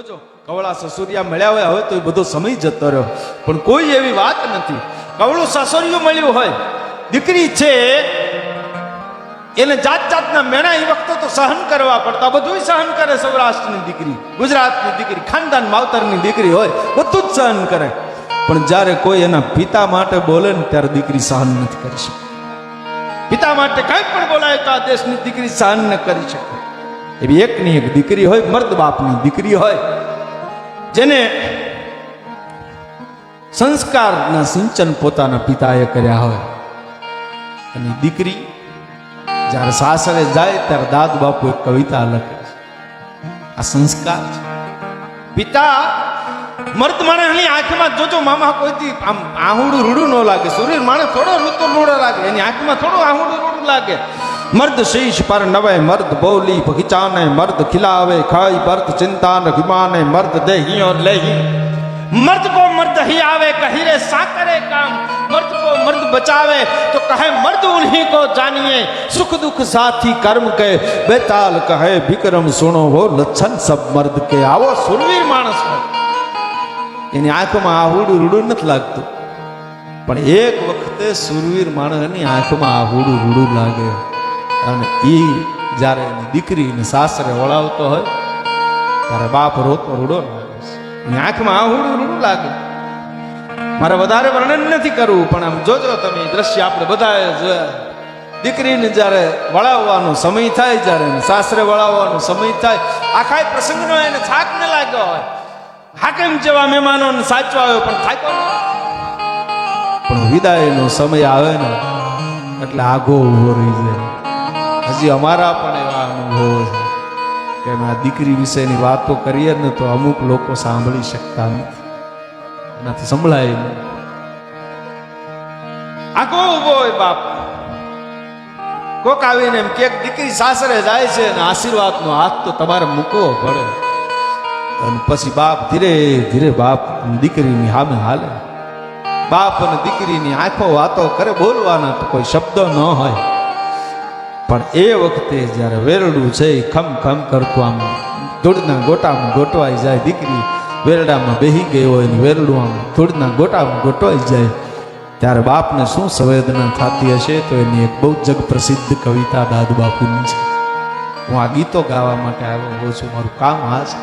જોજો, કવળા સસુરિયા મળ્યા હોય, હવે તો એ બધો સમય જતો રહ્યો. પણ કોઈ એવી વાત નથી. કવળું સસુરિયું મળ્યું હોય, દીકરી છે, એને જાત જાતના મેણા એ વખતે તો સહન કરવા પડતા બધું સહન કરે સૌરાષ્ટ્રની દીકરી, ગુજરાતની દીકરી, ખાનદાન માવતરની દીકરી હોય, બધું જ સહન કરે. પણ જ્યારે કોઈ એના પિતા માટે બોલે ને ત્યારે દીકરી સહન નથી કરી શકતી પિતા માટે કંઈ પણ બોલાય તો આ દેશની દીકરી સહન ન કરી શકે. એવી એકની એક દીકરી હોય, મર્દ બાપની દીકરી હોય, જેને સંસ્કારના સિંચન પોતાના પિતાએ કર્યા હોય. અને દીકરી જ્યારે સાસરે જાય, ત્યારે દાદ બાપુ એક કવિતા લખે છે. આ સંસ્કાર છે. પિતા, મર્દ માણસની આંખમાં જોજો, મામા કોઈથી આમ આહુડું રૂડું ન લાગે. શરીર માણે થોડો રૂતો રૂડો લાગે. એની આંખમાં થોડું આહુડું રૂડું લાગે. મર્દ શીશ પર નવે મર્દ બોલી બગીચાને મર્દ ખિલાવે ખાઈ બર્ત ચિંતા ન વિમાને મર્દ દેહી और લેહી मर्द को मर्द ही आवे कही रे साकरे काम मर्द को मर्द बचावे तो कहे मर्द उन्हीं को जानिए सुख दुख साथी कर्म के बेताल कहे विक्रम सुनो वो लक्षण सब मर्द के આવો સુરવીર માણસ હોય એની આંખમાં આહુડું રૂડું નથી લાગતું પણ એક વખતે સુરવીર માણસની આંખમાં આહુડું રૂડું લાગે અને એ જ્યારે એની દીકરીને સાસરે વળાવતો હોય, ત્યારે બાપ રોતો રૂડો લાગે છે. આંખમાં આહુડું રૂડું લાગે. મારે વધારે વર્ણન નથી કરવું, પણ આમ જોજો તમે દ્રશ્ય આપણે બધાએ જોયા. દીકરીને જ્યારે વળાવવાનો સમય થાય, જ્યારે સાસરે વળાવવાનો સમય થાય, આખા પ્રસંગનો એને થાક ન લાગ્યો હોય. હાકેમ જેવા મહેમાનોને સાચવા આવ્યો, પણ થાક્યો ન પણ વિદાયનો સમય આવે ને, એટલે આગો ઊભો રહી જાય. હજી અમારા પણ એવા અનુભવો છે કે આ દીકરી વિશેની વાતો કરીએ ને તો અમુક લોકો સાંભળી શકતા નથી. એનાથી સંભળાય આગો ઊભો હોય બાપ. કોક આવીને એમ કે, દીકરી સાસરે જાય છે અને આશીર્વાદનો હાથ તો તમારે મૂકવો પડે. અને પછી બાપ ધીરે ધીરે બાપ દીકરીની સામે હાલે. બાપ અને દીકરીની આંખો વાતો કરે, બોલવાના તો કોઈ શબ્દ ન હોય. પણ એ વખતે જ્યારે વેરડું છે ખમ ખમ કરતું આમ ધૂળના ગોટામાં ગોટવાઈ જાય દીકરી. વેરડામાં બેહી ગઈ હોય ને વેરડું આમ ધૂળના ગોટામાં ગોટવાઈ જાય. ત્યારે બાપને શું સંવેદના થતી હશે તો એની એક બહુ જગ પ્રસિદ્ધ કવિતા દાદ બાપુની છે. હું આ ગીતો ગાવા માટે આવ્યો છું, મારું કામ આ છે.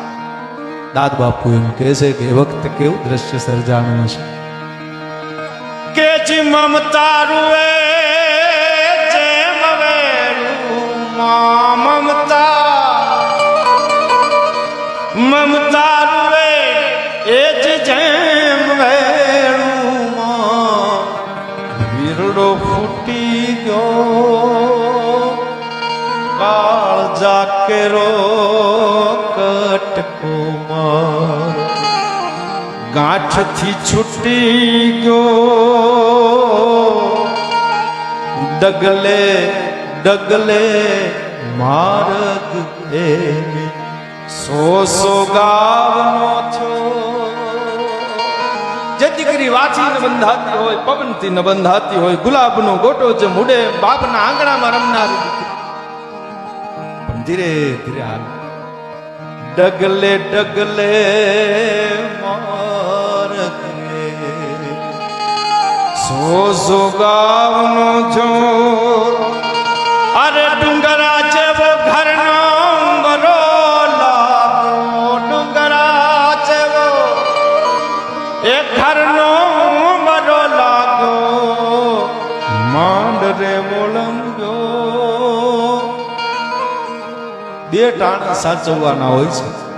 દાદ બાપુ એમ કહે છે કે એ વખતે કેવું દ્રશ્ય સર્જાણું હશે? કે મમતા રૂએ મમતા. મમતા રૂએ એ જ જેમ વેણું માં વીરડો ફૂટી ગયો. કાળ જાકેરો કટકો મારો. ગાંઠથી છૂટી ગયો. ડગલે ડગલે માર્ગ એ સો સો ગાવનો છો. જે દીકરી વાંચી ન બંધાતી હોય, પવનથી ન બંધાતી હોય, ગુલાબનો ગોટો જે મુડે બાપના આંગણામાં રમનારી પણ ધીરે ધીરે હાલ. ડગલે ડગલે મારગે સો સો ગાવનો છો. બે ટાણા સાચવવાના હોય છે.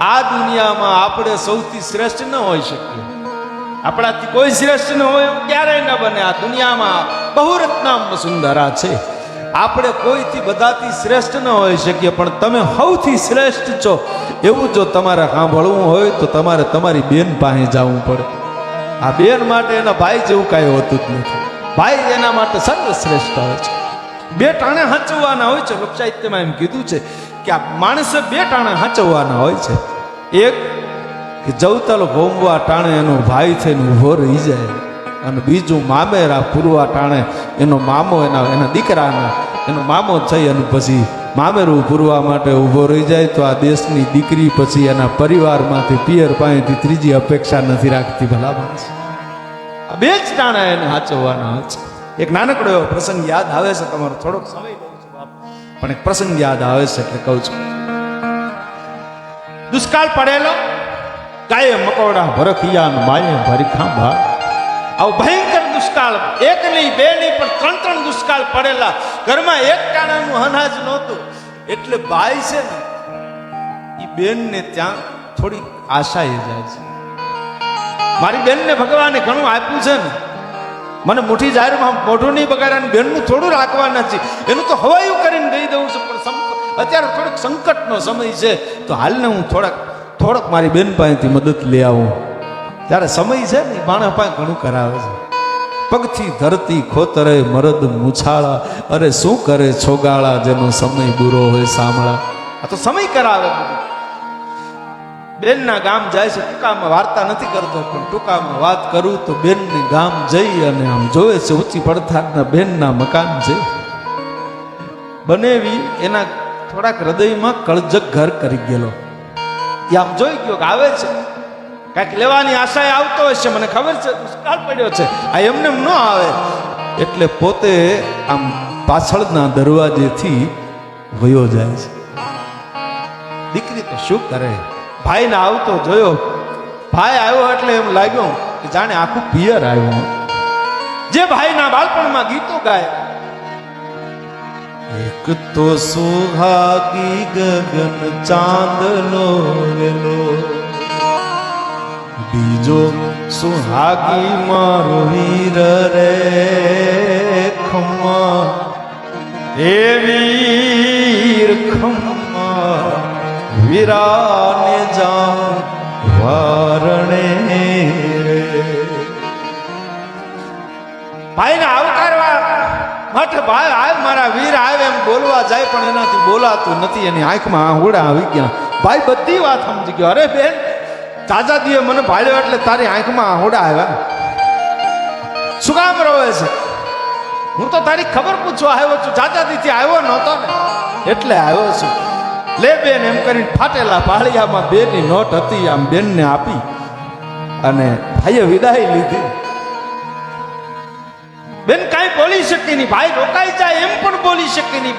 આ દુનિયામાં આપણે સૌથી શ્રેષ્ઠ ન હોઈ શકીએ. આપણાથી કોઈ શ્રેષ્ઠ ન હોય ક્યારેય ન બને. આ દુનિયામાં બહુરત્નામ સુંદરા છે. આપણે કોઈથી બધાથી શ્રેષ્ઠ ન હોઈ શકીએ, પણ તમે સૌથી શ્રેષ્ઠ છો. એવું જો તમારે સાંભળવું હોય તો તમારે તમારી બેન પાસે જવું પડે. આ બેન માટે એના ભાઈ જેવું કાંઈ હોતું જ નથી. ભાઈ એના માટે સર્વશ્રેષ્ઠ હોય છે. બે ટાણે હાચવવાના હોય છે. લોક સાહિત્યમાં એમ કીધું છે કે આ માણસે બે ટાણે હાચવવાના હોય છે. એક, કે જવતલ ભોમવા ટાણે એનો ભાઈ થઈને ઊભો રહી જાય. અને બીજું, મામેરા પૂરવા ટાણે એનો મામો એના એના દીકરાના એનો મામો થઈ અને પછી મામેરું પૂરવા માટે ઊભો રહી જાય તો આ દેશની દીકરી પછી એના પરિવારમાંથી પિયર પાસેથી ત્રીજી અપેક્ષા નથી રાખતી ભલા માણસ. બે જ ટાણા એને હાચવવાના હોય છે. એક નાનકડો એવો પ્રસંગ યાદ આવે છે, તમારો થોડોક સમય લઉં છું બાપ. પણ એક પ્રસંગ યાદ આવે છે એટલે કહું છું. દુષ્કાળ પડેલો, ગાયે મકોડા ભરખિયા માયે ભરખા ભા આવો ભયંકર દુષ્કાળ, એક નહીં, બે નહીં, પણ ત્રણ ત્રણ દુષ્કાળ પડેલા. ઘરમાં એક ટાણાનું અનાજ નહોતું. એટલે બાઈ છે ને એ બેનને ત્યાં થોડી આશા એ જાય છે. મારી બેનને ભગવાને ઘણું આપ્યું છે ને મને મોટી જાહેરમાં મોઢું નહીં બગાડ્યા બેનનું થોડું રાખવાના છે એનું તો હવાયું કરીને દઈ દઉં છું, પણ અત્યારે થોડોક સંકટનો સમય છે, તો હાલને હું થોડાક, થોડોક મારી બેન પાસેથી મદદ લઈ આવું. ત્યારે સમય છે ને માણસ પાસે ઘણું કરાવે છે. પગથી ધરતી ખોતરે, મરદ મુછાળા, અરે શું કરે છોગાળા જેનો સમય બુરો હોય સાંભળા. આ તો સમય કરાવે બધું. બેનના ગામ જાય છે, ટૂંકામાં વાર્તા નથી કરતો, પણ ટૂંકામાં વાત કરું તો બેનને ગામ જઈ અને આમ જોવે છે, ઊંચી પડથારના બેનના મકાન છે. બનેવી એના થોડાક હૃદયમાં કળજક ઘર કરી ગયેલો. એ આમ જોઈ ગયો કે આવે છે. કાંઈક લેવાની આશાએ આવતો હશે મને ખબર છે, દુષ્કાળ પડ્યો છે. આ એમને એમ ન આવે. એટલે પોતે આમ પાછળના દરવાજેથી વયો જાય છે. દીકરી તો શું કરે? ભાઈને આવતો જોયો. ભાઈ આવ્યો એટલે એમ લાગ્યું કે જાણે આખું પિયર આવ્યું. જે ભાઈના બાળપણમાં ગીતો ગાય. એક તો સુહાગી ગગન ચાંદલો વેલો. બીજો સુહાગી મારો વીર રે ખમ્મા. એ વીર ખમ્મા વીરાને જાઉં વારણે ભાઈને આવકારવા માટે ભાઈ આવ મારા વીર આવે એમ બોલવા જાય, પણ એનાથી બોલાતું નથી, એની આંખમાં આહુડા આવી ગયા. ભાઈ બધી વાત સમજી ગયો. અરે બેન દાદાજીએ મને ભાડ્યો એટલે તારી આંખમાં આહુડા આવ્યા. શું કામ રોવે છે? હું તો તારી ખબર પૂછવા આવ્યો છું. દાદાજીથી આવ્યો નહોતો ને. એટલે આવ્યો છું. લે બેન, એમ કરીને ફાટેલા પાળિયામાં બેની નોટ હતી, આમ બેનને આપી અને ભાઈએ વિદાય લીધી. બેન, કાંઈ બોલી શકી નહીં, ભાઈ રોકાઈ જાય એમ પણ બોલી શકી નહીં.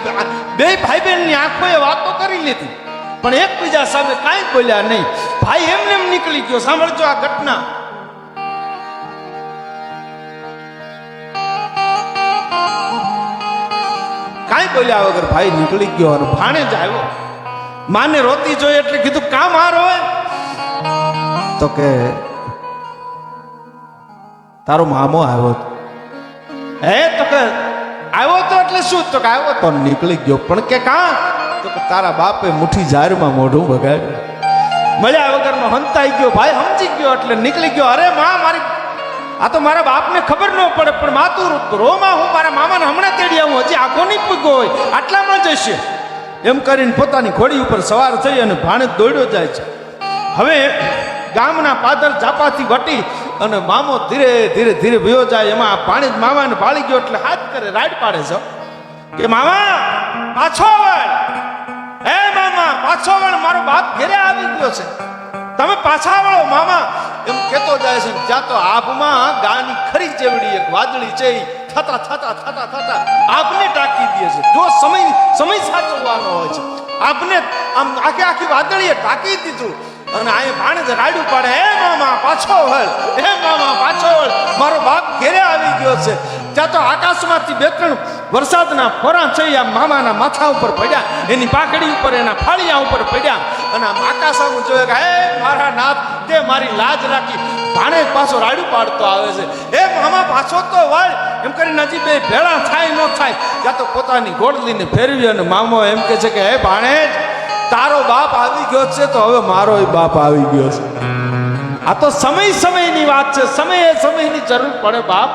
બે ભાઈ બહેનની આંખોએ વાતો કરી લીધી, પણ એકબીજા સામે કાંઈ બોલ્યા નહીં. ભાઈ એમને એમ નીકળી ગયો, સાંભળજો આ ઘટના. કાંઈ બોલ્યા વગર ભાઈ નીકળી ગયો અને ભાણે જ આવ્યો. માને રોતી જોઈએ એટલે કીધું કામ હાર હોય? તો કે, તારો મામો આવ્યો હે? તો કે, આવ્યો તો એટલે શું? તો કે, આવ્યો તો નીકળી ગયો. પણ કે, કા? તો કે, તારા બાપે મુઠ્ઠી જારમાં મોઢું બગાડ્યું મળ્યા વગરનો હંતાઈ ગયો, ભાઈ, સમજી ગયો એટલે નીકળી ગયો. અરે, માં, મારી, આ તો મારા બાપને ખબર ન પડે, પણ માં તું રોમાં હું મારા મામાને હમણાં તેડી આવું, હજી આખો નહીં પૂગ્યો હોય, આટલામાં જશે. એમ કરીને પોતાની ઘોડી ઉપર સવાર થઈ અને ભાણેજ દોડ્યો જાય છે. હવે ગામના પાદર ચાપાથી વટી અને મામો ધીરે ધીરે ધીરે ભયો જાય. એમાં પાણી જ મામાને ભાળી ગયો એટલે હાથ કરે, રાડ પાડે છે. કે મામા, પાછો વળ. હે મામા, પાછો વળ, મારો બાપ ઘેરે આવી ગયો છે. તમે પાછા વળો મામા. એમ કહેતો જાય છે ત્યાં તો આભમાં ગાની ખરી જેવડી એક વાદળી છે થતા થતા થતા થતા આપને ટાંકી દે છે. જો સમય સમય સાચવવાનો હોય છે, આપને આમ આખી આખી વાદળીએ ટાંકી દીધું અને આ ભાણે જ રાડું પાડે, હે મામા, પાછો વળ, હે મામા, પાછો વળ. મારો બાપ ઘેરે આવી ગયો છે. ત્યાં તો આકાશમાંથી બે ત્રણ વરસાદના ફોરા છે આ મામાના માથા ઉપર પડ્યા, એની પાકડી ઉપર, એના ફાળિયા ઉપર પડ્યા અને આમ આકાશ જોયે કે, હે મારા નાથ, તે મારી લાજ રાખી, ભાણે પાછો રાડું પાડતો આવે છે. હે મામા, પાછો તો વાળ. એમ કરી નજીક બે ભેળા થાય ન થાય ત્યાં તો પોતાની ગોળલીને ફેરવી અને મામો એમ કે છે કે, હે ભાણે, તારો બાપ આવી ગયો છે, તો હવે મારો બાપ આવી ગયો છે. આ તો સમય સમયની વાત છે, સમયે સમયની જરૂર પડે બાપ.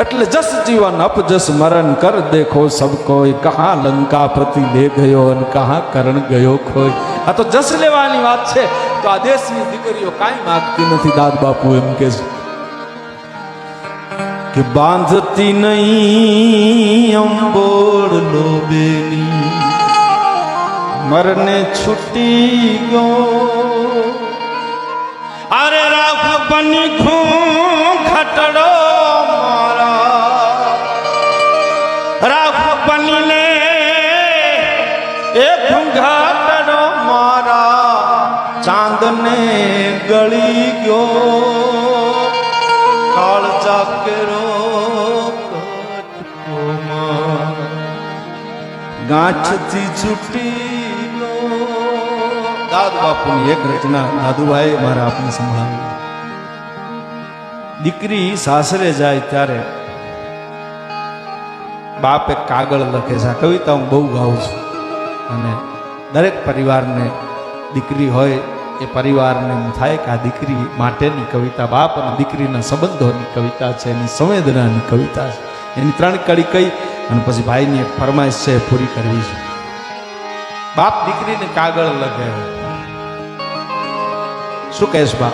એટલે જસ જીવન અપજસ મરણ કર દેખો સબ કોઈ. કહા લંકા પ્રતિ લે ગયો અને કહા કરણ ગયો ખોય આ તો જસ લેવાની વાત છે. તો આ દેશની દીકરીઓ કાંઈ માગતી નથી દાદ બાપુ એમ કે છે. કે બાંધતી નહીં અંબોળ લોબેની મરને છૂટી ગયો. અરે રાખ બની ખૂ ચાંદને ગળી ગયો. કાળ ચાકેરો ગાંઠથી છૂટી દાદ બાપુની એક રચના દાદુભાઈ મારા આપને સંભળાવી. દીકરી સાસરે જાય ત્યારે બાપ કાગળ લખે છે. કવિતા હું બહુ ગાઉં છું. અને દરેક પરિવારને દીકરી હોય એ પરિવારને એમ થાય કે આ દીકરી માટેની કવિતા, બાપ અને દીકરીના સંબંધોની કવિતા છે, એની સંવેદનાની કવિતા છે. એની ત્રણ કડી કઈ અને પછી ભાઈની એક ફરમાઈશ છે પૂરી કરવી છે. બાપ દીકરીને કાગળ લગાવ્યો શું કહેશ બાપ?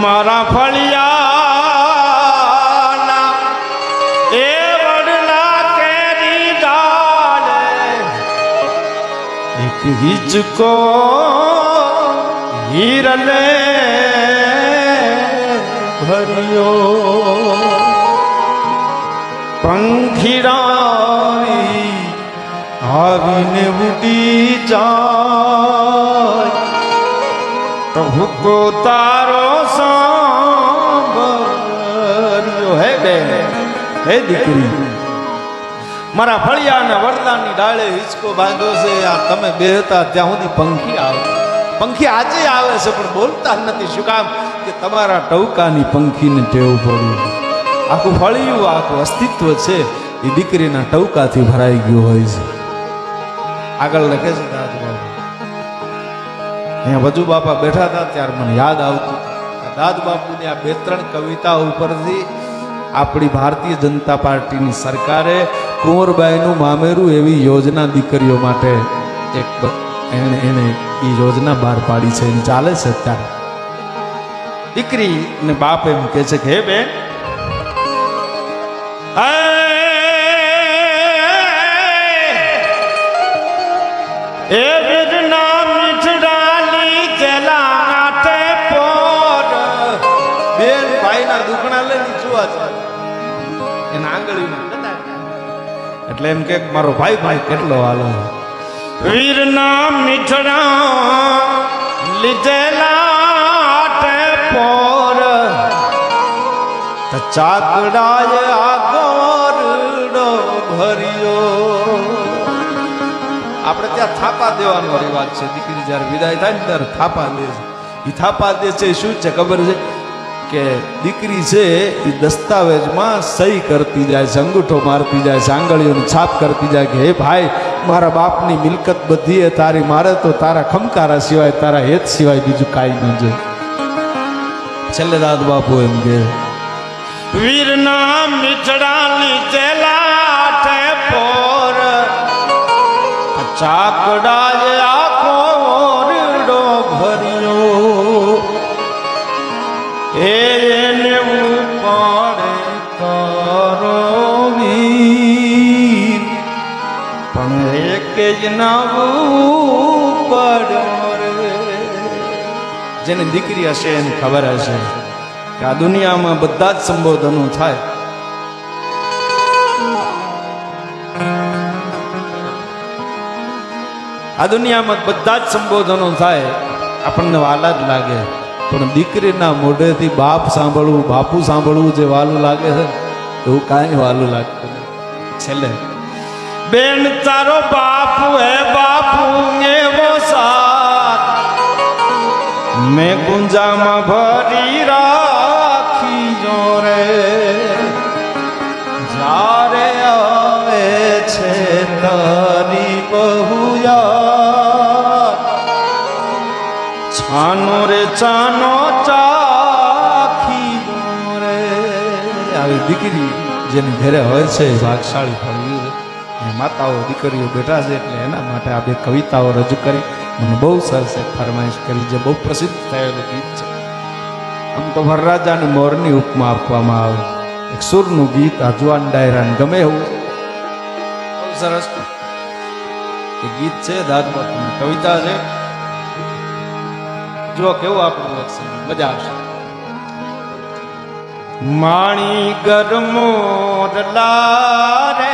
મારા ફળિયાના હિચકો હીરલે ભર્યો પંખીડાની આવીને ઉડી જાય પ્રભુ કો તારો સાંભળ્યો હે બેન હે દીકરી મારા ફળિયાના વડલાની ડાળે હિંચકો બાંધ્યો છે. આ તમે બેહતા ત્યાં સુધી પંખી આવે. પંખી આજે આવે છે, પણ બોલતા નથી. શું કામ? કે તમારા ટવકાની પંખીને ટેવ પડ્યું. આખું ફળિયું, આખું અસ્તિત્વ છે. એ દીકરીના ટવકાથી ભરાઈ ગયું હોય છે. આગળ લખે છે દાદુ બાબુ અહીંયા વજુ બાપા બેઠા હતા, ત્યારે મને યાદ આવતું. દાદ બાપુની આ બે ત્રણ કવિતા ઉપરથી આપણી ભારતીય જનતા પાર્ટીની સરકારે કુંવરબાઈનું મામેરું એવી યોજના દીકરીઓ માટે એક એને એને એ યોજના બહાર પાડી છે ચાલે છે અત્યારે દીકરી ને બાપ એમ કે છે કે હે બેન એ એટલે એમ કે મારો ભાઈ ભાઈ કેટલો હાલો. વીરના મીઠડા લીધેલા પોર તો ચાકડાએ આગોરડો ભર્યો. આપણે ત્યાં થાપા દેવાનો રિવાજ છે. દીકરી જ્યારે વિદાય થાય ને ત્યારે થાપા દે છે. એ થાપા દે છે, શું છે ખબર છે? કે દીકરી છે, એ દસ્તાવેજમાં સહી કરતી જાય છે અંગૂઠો મારતી જાય છે આંગળીઓની છાપ કરતી જાય કે, હે ભાઈ, મારા બાપની મિલકત બધી એ તારી મારે તો તારા ખમકારા સિવાય, તારા હેત સિવાય બીજું કાંઈ ન જોઈએ. છેલ્લે દાદ બાપુ એમ કે, વીરના મીઠડાની ચેલાઠે પોર ચાકડાએ એક જ નવું જેને દીકરી હશે એને ખબર હશે કે આ દુનિયામાં બધા જ સંબોધનો થાય. આ દુનિયામાં બધા જ સંબોધનો થાય. આપણને વાલા જ લાગે. પણ દીકરીના મોઢેથી બાપ સાંભળવું, બાપુ સાંભળવું જે વાલું લાગે છે, એવું કાંઈ વાલું લાગતું છેલ્લે બેન, તારો બાપુ હે બાપુ, એવો સાથ. મેં ગુંજામાં ભરી રાખી જો રે. જ્યારે આવે છે તારી બહુયા છાનો રે, છાનો ચાખી દો રે. આવી દીકરી જેની ઘરે હોય છે ભાગશાળી માતાઓ, દીકરીઓ બેઠા છે એટલે એના માટે આ બે કવિતાઓ રજૂ કરી. મને બહુ સરસ ફરમાઈશ કરી જે બહુ પ્રસિદ્ધ થયેલું ગીત છે. આમ તો વરરાજાને મોરની ઉપમા આપવામાં આવે. એક સુરનું ગીત, આ જુવાન ડાયરાને ગમે એવું. બહુ સરસ. એ ગીત છે દાદ કવિતા છે. જો કેવું આપણું એક્શન મજા આવશે. માણી ગરમો રે